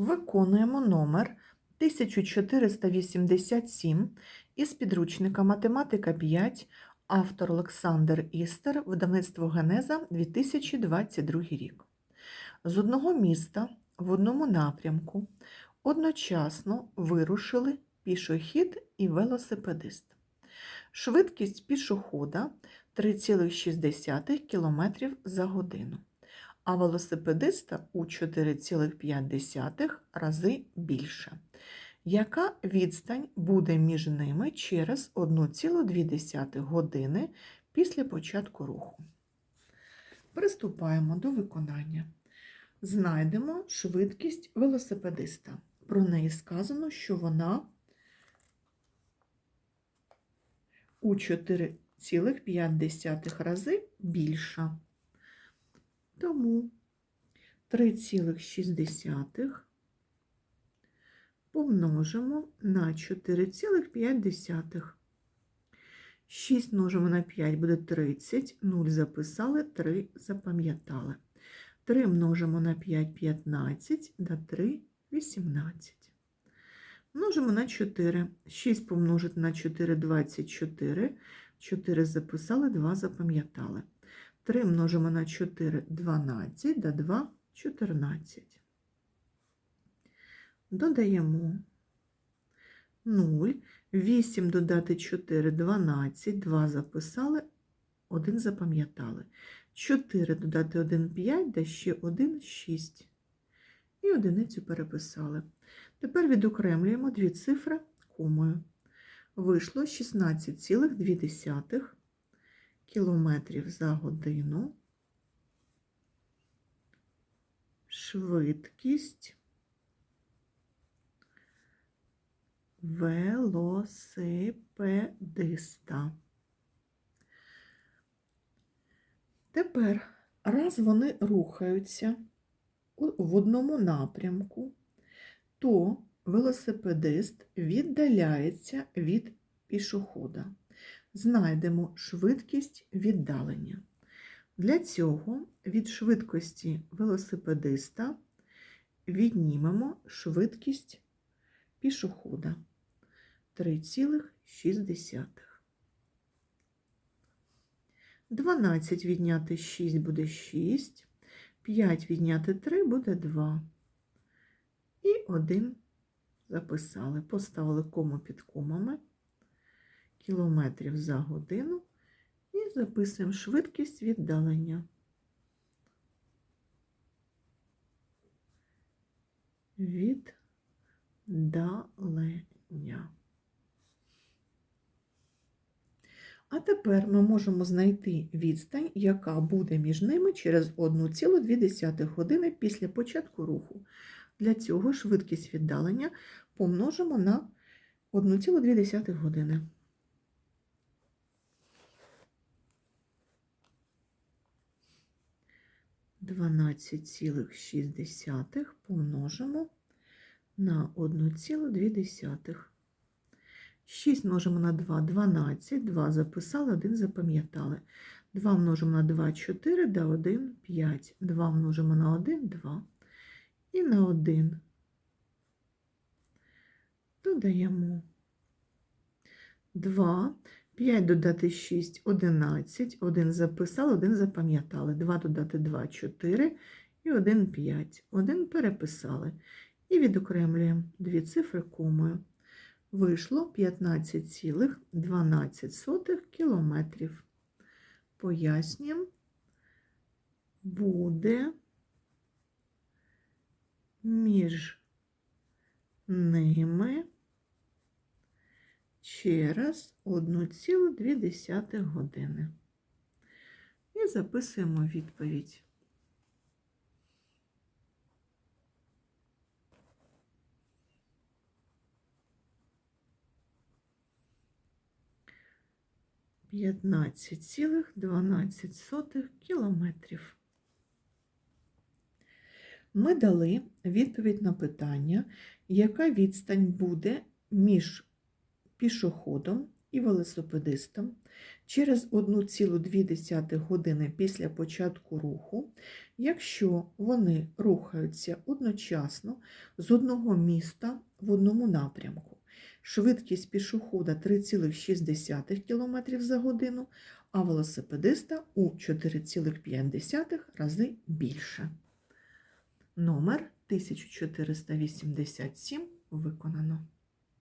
Виконуємо номер 1487 із підручника Математика 5, автор Олександр Істер, видавництво Генеза 2022 рік. З одного міста в одному напрямку одночасно вирушили пішохід і велосипедист. Швидкість пішохода 3,6 км за годину, а велосипедиста у 4,5 рази більше. Яка відстань буде між ними через 1,2 години після початку руху? Приступаємо до виконання. Знайдемо швидкість велосипедиста. Про неї сказано, що вона у 4,5 рази більша. Тому 3,6 помножимо на 4,5. 6 множимо на 5 буде 30, 0 записали, 3 запам'ятали. 3 множимо на 5 15, на 3 18. Множимо на 4. 6 помножити на 4 24. 4 записали, 2 запам'ятали. 3 множимо на 4 12, да 2 14. Додаємо 0. 8 додати 4 12, 2 записали, 1 запам'ятали. 4 додати 1 5, да ще 1 6. І одиницю переписали. Тепер відокремлюємо дві цифри комою. Вийшло 16,2 кілометрів за годину. Швидкість велосипедиста. Тепер, раз вони рухаються в одному напрямку, то велосипедист віддаляється від пішохода. Знайдемо швидкість віддалення. Для цього від швидкості велосипедиста віднімемо швидкість пішохода 3,6. 12 відняти 6 буде 6, 5 відняти 3 буде 2. І 1 записали, поставили кому під комами кілометрів за годину і записуємо швидкість віддалення. Віддалення. А тепер ми можемо знайти відстань, яка буде між ними через 1,2 години після початку руху. Для цього швидкість віддалення помножимо на 1,2 години. Дванадцять цілих шість десятих помножимо на 1,2. 6 множимо на 2 12, 2 записали, 1 запам'ятали. 2 множимо на 2 4, да 1 5. 2 множимо на 1 2 і на 1 додаємо 2, 5 додати 6, 11, 1 записали, 1 запам'ятали, 2 додати 2, 4 і 1 5. 1 переписали. І відокремлюємо дві цифри комою. Вийшло 15,12 кілометрів. Пояснюємо, буде між ними через 1,2 години. І записуємо відповідь. П'ятнадцять цілих дванадцять сотих кілометрів. Ми дали відповідь на питання, яка відстань буде між пішоходом і велосипедистам через 1,2 години після початку руху, якщо вони рухаються одночасно з одного міста в одному напрямку. Швидкість пішохода 3,6 км за годину, а велосипедиста у 4,5 рази більше. Номер 1487 виконано.